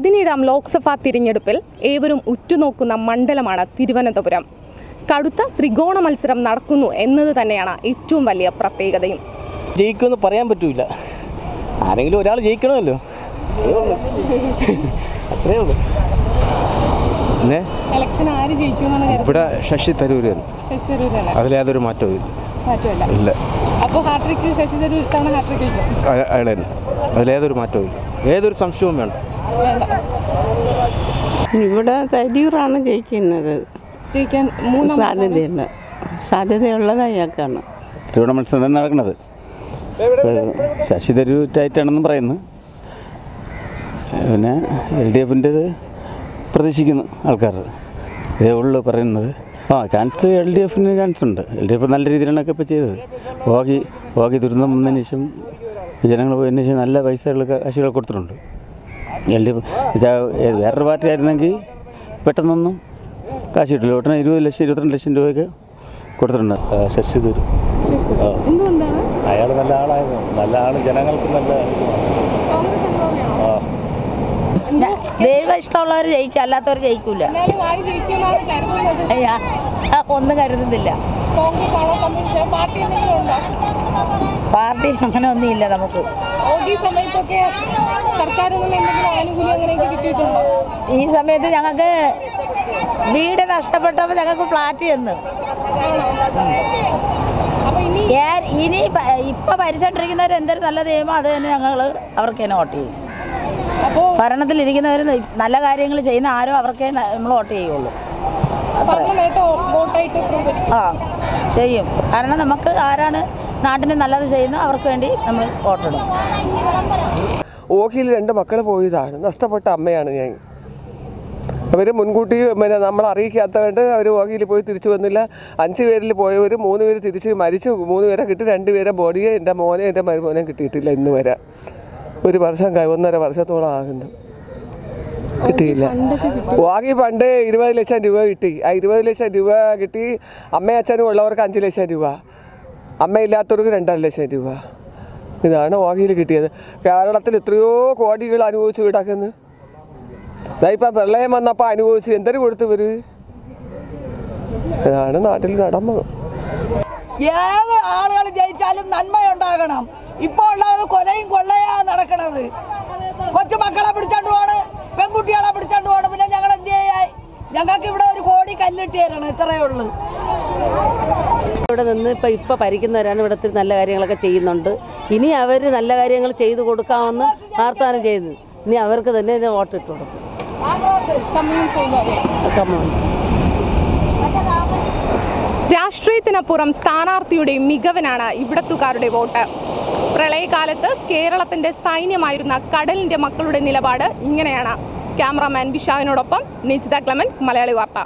പതിനേഴാം ലോക്സഭാ തിരഞ്ഞെടുപ്പിൽ ഏവരും ഉറ്റുനോക്കുന്ന മണ്ഡലമാണ് തിരുവനന്തപുരം. കടുത്ത ത്രികോണ മത്സരം നടക്കുന്നു എന്നത് തന്നെയാണ് ഏറ്റവും വലിയ പ്രത്യേകതയും. ജയിക്കുമെന്ന് പറയാൻ പറ്റൂല. ആരെങ്കിലും ഒരാൾ ജയിക്കണമല്ലോ. അത്രേ ഉള്ളൂ. ഇവിടെ ശശി തരൂര്. തന്നെ. അതിലേതൊരു മാറ്റവും ഇല്ല. അയാൾ തന്നെ. അതിലേതൊരു മാറ്റവും ഇല്ല. ഏതൊരു സംശയവും വേണ്ട. വേണ്ട. ഇവിടെ തരൂറാണ് ജയിക്കുന്നത്. ജയിക്കാൻ മൂന്ന് സാധ്യതയുണ്ട് സാധ്യതയുള്ളത് അയാൾക്കാണ്. തിരുവോണ മത്സരം നടക്കുന്നത്. ശശി തരൂറ്റായിട്ടാണെന്നും പറയുന്നു. പിന്നെ എൽ ഡി എഫിന്റെത് പ്രതീക്ഷിക്കുന്നു ആൾക്കാർ ഇതേ ഉള്ളു പറയുന്നത്. ആ ചാൻസ് എൽ ഡി എഫിന് ചാൻസ് ഉണ്ട് എൽ ഡി എഫ് നല്ല രീതിയിലാണ് ഒക്കെ ഇപ്പോൾ ചെയ്തത്. ഓഗി ഓഗി ദുരന്തം വന്നതിന് ശേഷം ജനങ്ങൾ പോയതിന് ശേഷം നല്ല പൈസകൾ കാശുകൾ കൊടുത്തിട്ടുണ്ട്. എൽ ഡി എഫ് വേറൊരു പാർട്ടി ആയിരുന്നെങ്കിൽ പെട്ടെന്നൊന്നും കാശ് കിട്ടില്ല. ഒട്ടന ഇരുപത് ലക്ഷം ഇരുപത്തിരണ്ട് ലക്ഷം രൂപയൊക്കെ കൊടുത്തിട്ടുണ്ട്. ശശിതൂർ എന്തുകൊണ്ടാണ്? അയാൾ നല്ല ആളായിരുന്നു. നല്ല ആൾ ജനങ്ങൾക്ക് നല്ല ദൈവം ഇഷ്ടമുള്ളവർ ജയിക്കും അല്ലാത്തവർ ജയിക്കൂല. അയ്യാ, ഒന്നും കരുതുന്നില്ല. കോൺഗ്രസ് പാർട്ടി എന്തെങ്കിലും ഉണ്ടോ? പാർട്ടി അങ്ങനെ ഒന്നുമില്ല നമുക്ക്. ഈ സമയത്തൊക്കെ സർക്കാരിൽ നിന്ന് എന്തെങ്കിലും ആനുകൂല്യം അങ്ങനെയൊക്കെ കിട്ടിയിട്ടുണ്ടോ? ഈ സമയത്ത് ഞങ്ങൾക്ക് വീട് നഷ്ടപ്പെട്ടപ്പോൾ ഞങ്ങൾക്ക് ഫ്ലാറ്റ് ചെന്ന്. ഇനി ഇപ്പൊ ഭരിച്ചോണ്ടിരിക്കുന്നവർ എന്തൊരു നല്ല നിയമം അത് തന്നെ ഞങ്ങൾ അവർക്ക് തന്നെ വോട്ട് ചെയ്യും. ഭരണത്തിൽ ഭരണത്തിലിരിക്കുന്നവർ നല്ല കാര്യങ്ങൾ ചെയ്യുന്ന ആരോ അവർക്കേ നമ്മൾ വോട്ട് ചെയ്യുള്ളൂ. ആ ചെയ്യും. കാരണം നമുക്ക് ആരാണ് നാട്ടിന് നല്ലത് ചെയ്യുന്നു അവർക്ക് വേണ്ടി നമ്മൾ വോട്ടിടും. ഓഖിയിൽ രണ്ട് മക്കൾ പോയതാണ്. നഷ്ടപ്പെട്ട അമ്മയാണ് ഞാൻ. അവർ മുൻകൂട്ടി പിന്നെ നമ്മൾ അറിയിക്കാത്തതുകൊണ്ട് അവർ ഓഖിയിൽ പോയി തിരിച്ചു വന്നില്ല. അഞ്ച് പേരിൽ പോയവർ മൂന്ന് പേര് തിരിച്ച് മരിച്ചു. മൂന്ന് പേരെ കിട്ടി. രണ്ട് പേരെ ബോഡിയെ എന്റെ മോനെ എന്റെ മരുമോനെ കിട്ടിയിട്ടില്ല ഇന്ന് വരെ. ഒരു വർഷം ഒന്നര വർഷത്തോളം ആകുന്നു. കിട്ടിയില്ല. വാങ്ങി പണ്ട് ഇരുപത് ലക്ഷം രൂപ കിട്ടി. ആ ഇരുപത് ലക്ഷം രൂപ കിട്ടി. അമ്മയും അച്ഛനും ഉള്ളവർക്ക് അഞ്ച് ലക്ഷം രൂപ. അമ്മയില്ലാത്തവർക്ക് രണ്ടര ലക്ഷം രൂപ. ഇതാണ് ഓഹരിയിൽ കിട്ടിയത്. കേരളത്തിൽ എത്രയോ കോടികൾ അനുഭവിച്ച് കിടക്കുന്നു ഇപ്പം പ്രളയം വന്നപ്പോൾ അനുഭവിച്ച് എന്തൊരു കൊടുത്തു ഇവർ ഇതാണ് നാട്ടിൽ നടന്നത്. ഏത് ആളുകൾ ജയിച്ചാലും നന്മയുണ്ടാകണം. ഇപ്പോൾ ഉള്ളത് കൊലയും കൊള്ളയാ നടക്കണത്. കൊച്ചു മക്കളെ പിടിച്ചോണ്ട് പോണ് പെൺകുട്ടികളെ പിടിച്ചോണ്ട് പോണ്. പിന്നെ ഞങ്ങൾ എന്ത് ചെയ്യായി? ഞങ്ങൾക്ക് ഇവിടെ ഒരു കോടി കല്ലിട്ട് തരണം ഇത്രയേ ഉള്ളൂ. ഇവിടെ നിന്ന് ഇപ്പം ഇപ്പം ഭരിക്കുന്നവരാണ് ഇവിടുത്തെ നല്ല കാര്യങ്ങളൊക്കെ ചെയ്യുന്നുണ്ട്. ഇനി അവർ നല്ല കാര്യങ്ങൾ ചെയ്തു കൊടുക്കാമെന്ന് വാഗ്ദാനം ചെയ്തു ഇനി അവർക്ക് തന്നെ ഇതിന് വോട്ടിട്ട് കൊടുക്കും. രാഷ്ട്രീയത്തിനപ്പുറം സ്ഥാനാർത്ഥിയുടെ മികവിനാണ് ഇവിടത്തുകാരുടെ വോട്ട്. പ്രളയകാലത്ത് കേരളത്തിന്റെ സൈന്യമായിരുന്ന കടലിന്റെ മക്കളുടെ നിലപാട് ഇങ്ങനെയാണ്. ക്യാമറാമാൻ വിശാഖിനോടൊപ്പം നിജിത ക്ലമൻ മലയാളി വാർത്ത.